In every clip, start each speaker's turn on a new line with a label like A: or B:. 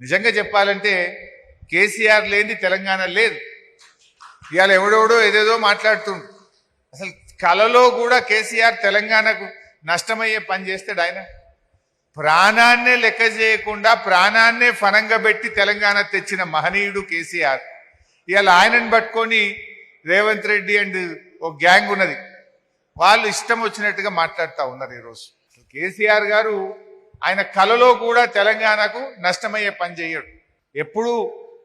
A: నిజంగా చెప్పాలంటే కేసీఆర్ లేని తెలంగాణ లేదు. ఇవాళ ఎవడెవడో ఏదేదో మాట్లాడుతుండు. అసలు కలలో కూడా కేసీఆర్ తెలంగాణకు నష్టమయ్యే పని చేస్తాడు ఆయన. ప్రాణాన్నే లెక్క చేయకుండా ప్రాణాన్నే ఫనంగా పెట్టి తెలంగాణ తెచ్చిన మహనీయుడు కేసీఆర్. ఇవాళ ఆయనను పట్టుకొని రేవంత్ రెడ్డి అండ్ ఓ గ్యాంగ్ ఉన్నది. వాళ్ళు ఇష్టం వచ్చినట్టుగా మాట్లాడుతూ ఉన్నారు ఈరోజు. కేసీఆర్ గారు ఆయన కలలో కూడా తెలంగాణకు నష్టమయ్యే పని చేయడు. ఎప్పుడు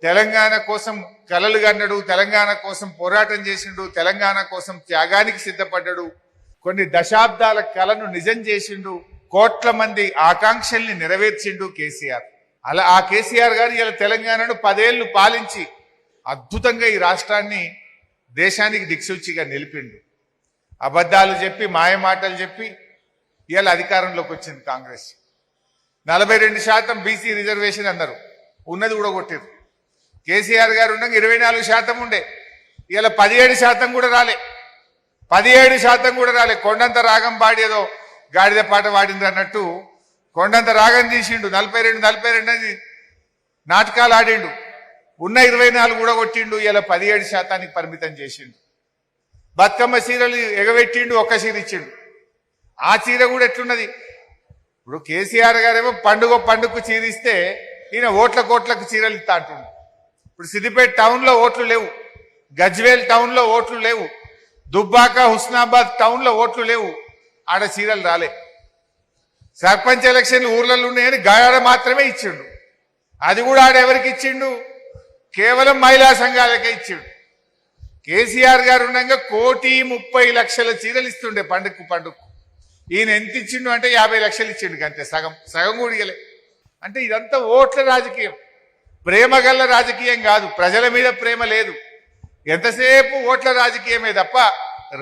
A: తెలంగాణ కోసం కలలు కన్నడు తెలంగాణ కోసం పోరాటం చేసిండు తెలంగాణ కోసం త్యాగానికి సిద్ధపడ్డాడు. కొన్ని దశాబ్దాల కలను నిజం చేసిండు కోట్ల మంది ఆకాంక్షల్ని నెరవేర్చిండు కేసీఆర్. అలా ఆ కేసీఆర్ గారు ఇలా తెలంగాణను పదేళ్ళు పాలించి అద్భుతంగా ఈ రాష్ట్రాన్ని దేశానికి దిక్సూచిగా నిలిపిండు. అబద్ధాలు చెప్పి మాయమాటలు చెప్పి ఇవాళ అధికారంలోకి వచ్చింది కాంగ్రెస్. నలభై రెండు శాతం బీసీ రిజర్వేషన్ అన్నారు. ఉన్నది కూడా కొట్టారు కేసీఆర్ గారు ఉండగా ఇరవై నాలుగు శాతం ఉండే. ఇలా పదిహేడు శాతం కూడా రాలే. పదిహేడు శాతం కూడా రాలే. కొండంత రాగం పాడేదో గాడిద పాట పాడింది అన్నట్టు కొండంత రాగం తీసిండు. నలభై రెండు నలభై రెండు అని నాటకాలు ఆడిండు. ఉన్న ఇరవై నాలుగు కూడా కొట్టిండు ఇలా పదిహేడు శాతానికి పరిమితం చేసిండు. బతుకమ్మ చీరలు ఎగబెట్టిండు. ఒక్క చీర ఇచ్చిండు. ఆ చీర కూడా ఎట్లున్నది? ఇప్పుడు కేసీఆర్ గారేమో పండుగ పండుగకు చీరిస్తే ఈయన ఓట్ల కోట్లకు చీరలు ఇస్తా అంటుండు. ఇప్పుడు సిద్దిపేట టౌన్లో ఓట్లు లేవు. గజ్వేల్ టౌన్లో ఓట్లు లేవు. దుబ్బాక హుస్నాబాద్ టౌన్లో ఓట్లు లేవు. ఆడ చీరలు రాలే. సర్పంచ్ ఎలక్షన్లు ఊర్లలో ఉన్నాయని గాయాడ మాత్రమే ఇచ్చిండు. అది కూడా ఆడ ఎవరికి ఇచ్చిండు? కేవలం మహిళా సంఘాలకే ఇచ్చిండు. కేసీఆర్ గారు ఉండగా కోటి ముప్పై లక్షల చీరలు ఇస్తుండే పండుగకు పండుగకు. ఈయన ఎంత ఇచ్చిండు అంటే యాభై లక్షలు ఇచ్చిండు అంతే సగం. సగం కూడా అంటే ఇదంతా ఓట్ల రాజకీయం. ప్రేమ గల్ల రాజకీయం కాదు. ప్రజల మీద ప్రేమ లేదు. ఎంతసేపు ఓట్ల రాజకీయమే తప్ప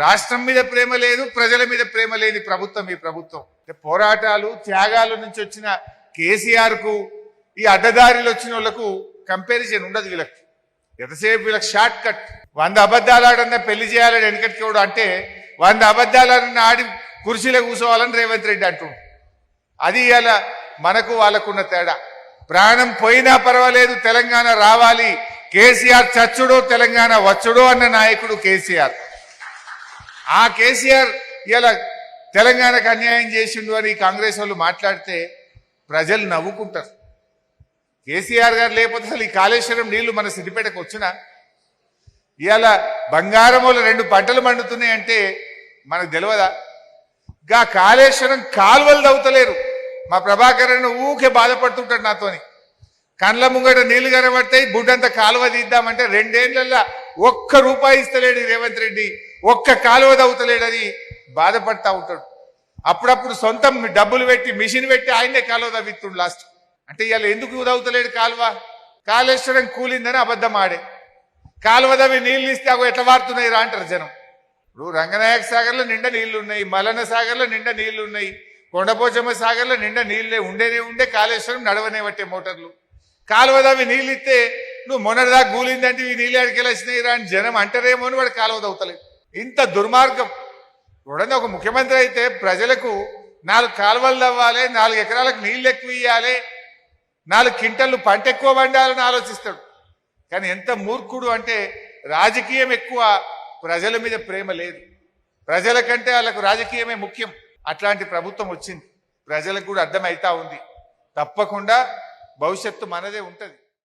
A: రాష్ట్రం మీద ప్రేమ లేదు ప్రజల మీద ప్రేమ లేని ప్రభుత్వం ఈ ప్రభుత్వం. అంటే పోరాటాలు త్యాగాల నుంచి వచ్చిన కేసీఆర్కు ఈ అడ్డదారిలో వచ్చిన వాళ్ళకు కంపారిజన్ ఉండదు వీళ్ళకి. ఎంతసేపు వీళ్ళకి షార్ట్ కట్ వంద అబద్ధాలు ఆడన్నా పెళ్ళి చేయాలని వెనకటికి అంటే వంద అబద్ధాలు ఆడన్నా ఆడి కుర్చీలో కూర్చోవాలని రేవంత్ రెడ్డి అంటు అది ఇలా మనకు వాళ్ళకున్న తేడా. ప్రాణం పోయినా పర్వాలేదు తెలంగాణ రావాలి. కేసీఆర్ చచ్చుడో తెలంగాణ వచ్చుడో అన్న నాయకుడు కేసీఆర్. ఆ కేసీఆర్ ఇలా తెలంగాణకు అన్యాయం చేసిండు అని కాంగ్రెస్ వాళ్ళు మాట్లాడితే ప్రజలు నవ్వుకుంటారు. కేసీఆర్ గారు లేకపోతే అసలు ఈ కాళేశ్వరం నీళ్ళు మన సిద్దిపేటకు వచ్చినా? ఇవాళ బంగారం రెండు పంటలు మండుతున్నాయి అంటే మనకు తెలియదా గా కాళేశ్వరం కాలువలు దవ్వుతలేరు మా ప్రభాకర్ ఊకే బాధపడుతుంటాడు నాతోని. కండ్ల ముంగట నీళ్ళు కనబడతాయి బుడ్డంతా కాలువ తీద్దామంటే రెండేళ్ళల్లా ఒక్క రూపాయి ఇస్తలేడు రేవంత్ రెడ్డి. ఒక్క కాలువ దవ్వుతలేడని బాధపడతా ఉంటాడు. అప్పుడప్పుడు సొంతం డబ్బులు పెట్టి మిషన్ పెట్టి ఆయనే కాలువ తవ్విస్తుండు లాస్ట్ అంటే ఇవాళ ఎందుకు దవ్వుతలేడు కాలువ? కాళేశ్వరం కూలిందని అబద్ధం ఆడే. కాలువ దవ్వి నీళ్ళు ఇస్తే అవి ఎట్లా వాడుతున్నాయి రా అంటారు జనం. ఇప్పుడు రంగనాయక సాగర్లో నిండా నీళ్ళు ఉన్నాయి మలన సాగర్లో నిండా నీళ్ళు ఉన్నాయి కొండపోచమ్మ సాగర్లో నిండా నీళ్ళే ఉండేనే ఉండే కాళేశ్వరం నడవనే పట్టే మోటార్లు. కాలువ దవ్వి నీళ్ళు ఇస్తే నువ్వు మొన్నటిదాకా కూలిందంటే ఈ నీళ్ళు ఎక్కడికి రా అని జనం అంటారేమో అని వాడు కాలువ దవ్వుతలేదు ఇంత దుర్మార్గం. చూడండి ఒక ముఖ్యమంత్రి అయితే ప్రజలకు నాలుగు కాలువలు తవ్వాలి నాలుగు ఎకరాలకు నీళ్ళు ఎక్కువ ఇవ్వాలి నాలుగు కింటలు పంట ఎక్కువ పండాలని ఆలోచిస్తాడు. కానీ ఎంత మూర్ఖుడు అంటే రాజకీయం ఎక్కువ ప్రజల మీద ప్రేమ లేదు. ప్రజల కంటే వాళ్ళకు రాజకీయమే ముఖ్యం. అట్లాంటి ప్రభుత్వం వచ్చింది. ప్రజలకు కూడా అర్థమవుతా ఉంది. తప్పకుండా భవిష్యత్తు మనదే ఉంటుంది.